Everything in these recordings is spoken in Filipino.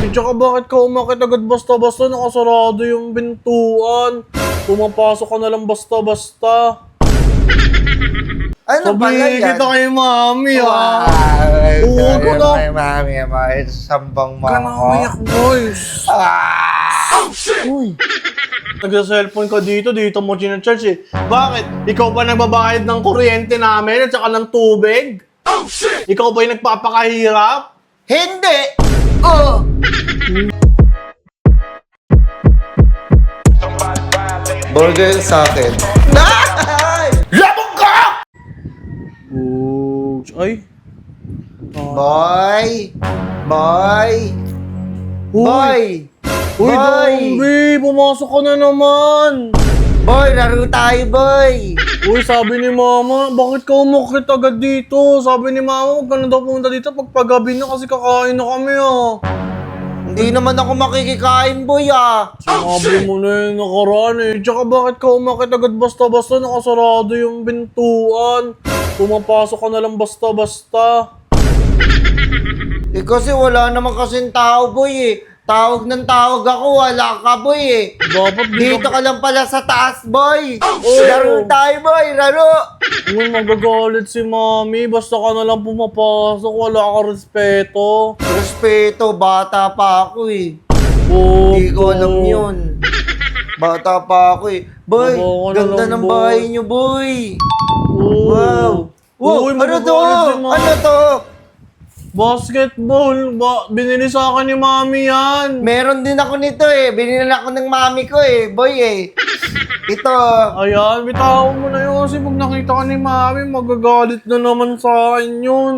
Eh, tsaka bakit ka umakit agad basta-basta nakasarado yung bintuan? Pumapasok ka na lang basta-basta. Ano pala Sabihin yan? kita kay mami ha. Ay, Oo, ko na. May mami, may sambang mo ako. umiyak, boys. Ah! Uy. Nagsa-cellphone ka dito, dito mo charge eh. Bakit? Ikaw ba nagbabayad ng kuryente namin at saka ng tubig? Oh, shit! Ikaw ba yung nagpapakahirap? Hindi! Oh! Burger sa akin. Ay! Labog ka! Oh, ay. Boy! Boy! Boy! Uy, Boy! Dombi, pumasok ka na naman. Boy, laro tayo, boy! Uy, sabi ni mama, bakit ka umakit agad dito? Sabi ni mama, huwag ka na daw pumunta dito pag paggabi na kasi kakain na kami ah. Hindi naman ako makikikain, boy, ah! Sinabi mo na yung nakaraan eh. Tsaka bakit ka umakit agad basta-basta nakasarado yung bintuan? Pumapasok ka na lang basta-basta. Eh, kasi wala naman kasing tao, boy, eh. Tawag ng tawag ako, wala ka, boy, eh. Di Dito ka lang pala sa taas, boy! Oh. Laro tayo, boy! Laro! Uy, magagalit si mami. Basta ka na lang pumapasok. Wala ka respeto. Respeto, bata pa ako, eh. Oh, Hindi ko alam yun. Bata pa ako, eh. Boy, na ganda lang, ng boy. bahay niyo, boy! Oh. Wow! Wow, Uy, ano to? magagalit si mami. Ano to? Basketball. Ba binili sa akin ni mami yan. Meron din ako nito, eh. Binili ako ng mami ko, eh. Boy, eh. Ito. Ayan, bitaw mo na yun kasi pag nakita ka ni mami, magagalit na naman sa akin yun.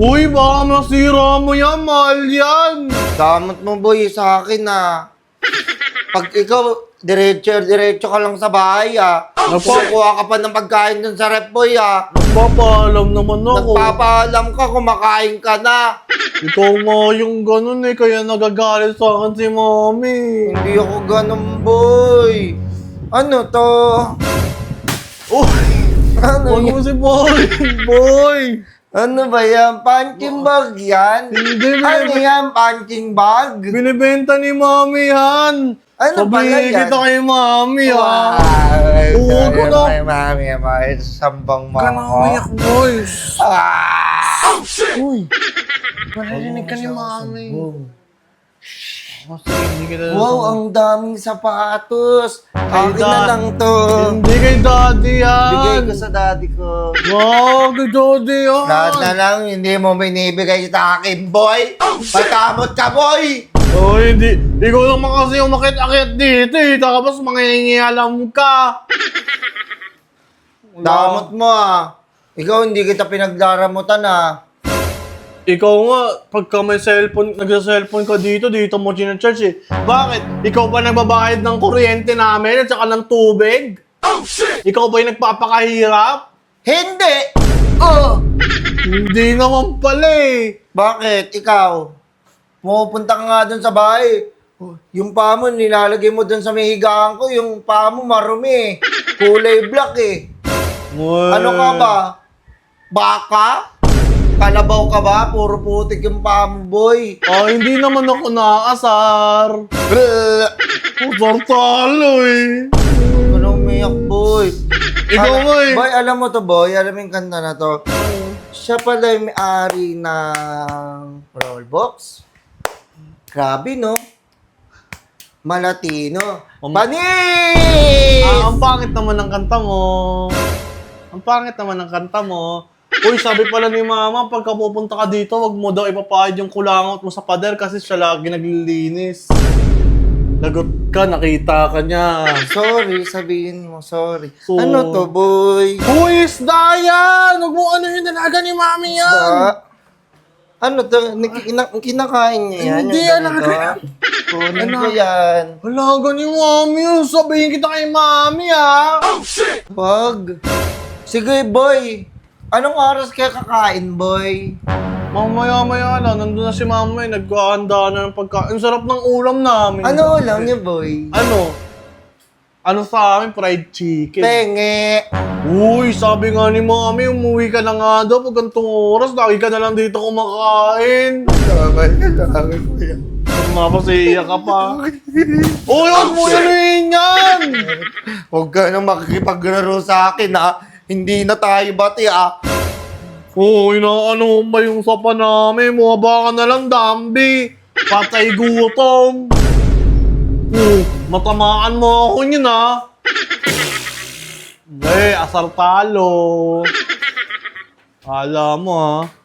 Uy, baka masira mo yan, mahal yan. Damot mo, boy, sa akin, ah. Pag ikaw, diretso, diretso ka lang sa bahay, ah. Kukuha ka pa ng pagkain dun sa rep, boy, ah. Nagpapaalam naman ako. Nagpapaalam ka, kumakain ka na. Ikaw nga yung ganun eh, kaya nagagalit sa akin si mami. Hindi ako ganun, boy. Ano to? Uy, Ano wag yan? mo si boy, boy. Ano ba yan? Punching bag yan? Hindi, Ano binib- yan? Punching bag? binibenta ni mami yan. Ano pala Sabihin yan? kita kay mami ha. Ay, Oo, ko na. may mami, may sambang mo ako. umiyak, boys. Ah! Uy, maririnig ka ni mami. Oh, Wow, ang daming sapatos. Akin na lang to. Hindi kay daddy yan. Bigay ko sa daddy ko. Wow, kay daddy yan. Lahat na lang, hindi mo binibigay sa akin, boy. Patamot ka, boy! Oh, hindi. Ikaw naman kasi umakit-akit dito eh. Tapos mangingialam ka. Damot mo, ah. Ikaw, hindi kita pinaglaramutan, ah. Ikaw nga, pagka may cellphone, nagsa-cellphone ka dito, dito mo charge eh. Bakit? Ikaw ba nagbabayad ng kuryente namin at saka ng tubig? Oh, shit! Ikaw ba yung nagpapakahirap? Hindi! Oh! Hindi naman pala eh. Bakit? Ikaw? Pumupunta ka nga dun sa bahay. Yung paa mo, nilalagay mo dun sa may higaan ko, yung paa mo marumi eh. Kulay black eh. Ano ka ba? Baka? Kalabaw ka ba? Puro putik yung paa mo, boy. Ah, hindi naman ako nakaasar. Brr. Asar talo eh. Ano umiyak, boy? Ikaw Ala- nga eh. Boy, alam mo to, boy. Alam mo yung kanta na to. Siya pala yung may-ari ng Rollbox. Grabe, no? Malatino. Um- Panis! Ah, ang pangit naman ng kanta mo. Ang pangit naman ng kanta mo. Uy, sabi pala ni mama, pagka pupunta ka dito, wag mo daw ipapahid yung kulangot mo sa pader kasi siya lagi naglilinis. Lagot ka, nakita ka niya. Sorry, sabihin mo, sorry. So- ano to, boy? Uy, isda yan! Huwag mo ano yung dalaga ni mami yan! Da? Ano to? Kina- kinakain niya yan? Hindi yung yan, ganito? nakaka- Kunin Ano? ko yan. Wala ni mami. Sabihin kita kay mami ah. Wag. Sige, boy. Anong oras kaya kakain, boy? Mamaya-maya na, nandun na si mama eh. Na ng pagkain. Ang sarap ng ulam namin. Ano ulam niyo, boy? Ano? Ano sa amin? Fried chicken. Tenge. Uy, sabi nga ni mami, umuwi ka na nga daw pag gantong oras. Lagi ka na lang dito kumakain. Tama, tama ko yan. Mapasiya ka pa. Uy, huwag mo yan yan! Huwag ka nang makikipaglaro sa akin, ha? Hindi na tayo bati, ha? Uy, inaano ba yung sapa namin? Mukha ka na lang, Dambi. Patay gutom. Uh, matamaan mo ako yun, ha? Eh, asar talo. Alam mo, ha?